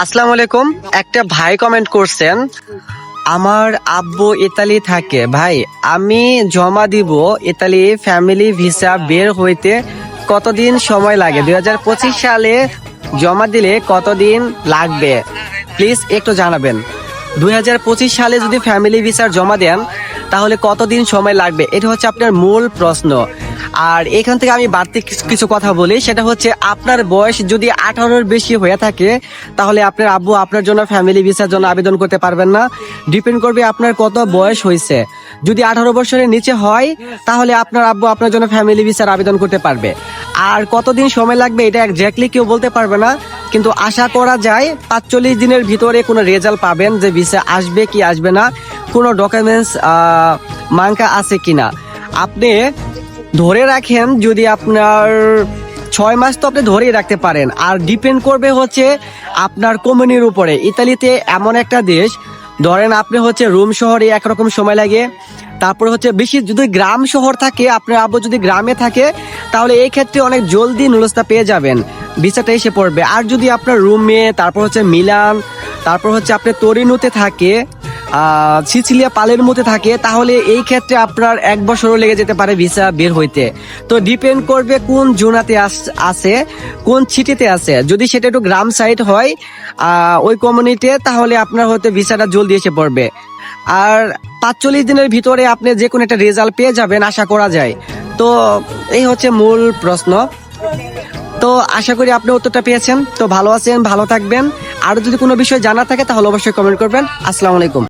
আসসালামু আলাইকুম একটা ভাই কমেন্ট করছেন, আমার আব্বু ইতালি থাকে। ভাই, আমি জমা দিব ইতালি ফ্যামিলি ভিসা বের হইতে কতদিন সময় লাগে? দুই হাজার পঁচিশ সালে জমা দিলে কতদিন লাগবে? প্লিজ একটু জানাবেন। দুই হাজার পঁচিশ সালে যদি ফ্যামিলি ভিসার জমা দেন তাহলে কতদিন সময় লাগবে? এটা হচ্ছে আপনার মূল প্রশ্ন। আর এখান থেকে আমি বাড়তি কিছু- কথা বলি। সেটা হচ্ছে আপনার বয়স যদি আঠারোর বেশি হয়ে থাকে, তাহলে আপনার আব্বু আপনার জন্য ফ্যামিলি ভিসার জন্য আবেদন করতে পারবেন না। ডিপেন্ড করবে আপনার কত বয়স হয়েছে। যদি আঠারো বছরের নিচে হয়, তাহলে আপনার আব্বু আপনার জন্য ফ্যামিলি ভিসার আবেদন করতে পারবে। আর কতদিন সময় লাগবে এটা একজ্যাক্টলি কেউ বলতে পারবে না, কিন্তু আশা করা যায় পাঁচচল্লিশ দিনের ভিতরে কোনো রেজাল্ট পাবেন যে ভিসা আসবে কি আসবে না, কোনো ডকুমেন্টস মাঙ্কা আছে কি না আপনি ধরে রাখেন যদি আপনার ছয় মাস তো আপনি ধরেই রাখতে পারেন। আর ডিপেন্ড করবে হচ্ছে আপনার কমিউনির উপরে। ইতালিতে এমন একটা দেশ ধরেন আপনি হচ্ছে রুম শহরে একরকম সময় লাগে, তারপরে হচ্ছে বেশি যদি গ্রাম শহর থাকে, আপনার আব্বু যদি গ্রামে থাকে, তাহলে এই ক্ষেত্রে অনেক জলদি নুলস্তা পেয়ে যাবেন, ভিসাটা এসে পড়বে। আর যদি আপনার রুমে, তারপর হচ্ছে মিলান, তারপর হচ্ছে আপনি তরিনুতে থাকে সিসিলিয়া পালের মধ্যে থাকে, তাহলে এই ক্ষেত্রে আপনার এক বছরও লেগে যেতে পারে ভিসা বের হইতে। তো ডিপেন্ড করবে কোন জোনাতে আছে, কোন সিটিতে আছে। যদি সেটা একটু গ্রাম সাইড হয় ওই কমিউনিটিতে তাহলে আপনার হয়তো ভিসাটা জলদি এসে পড়বে। আর পাঁচচল্লিশ দিনের ভিতরে আপনি যে কোনো একটা রেজাল্ট পেয়ে যাবেন, আশা করা যায়। তো এই হচ্ছে মূল প্রশ্ন। তো আশা করি আপনি উত্তরটা পেয়েছেন। তো ভালো আছেন, ভালো থাকবেন। আর যদি কোনো বিষয় জানা থাকে, তাহলে অবশ্যই কমেন্ট করবেন। আসসালামু আলাইকুম।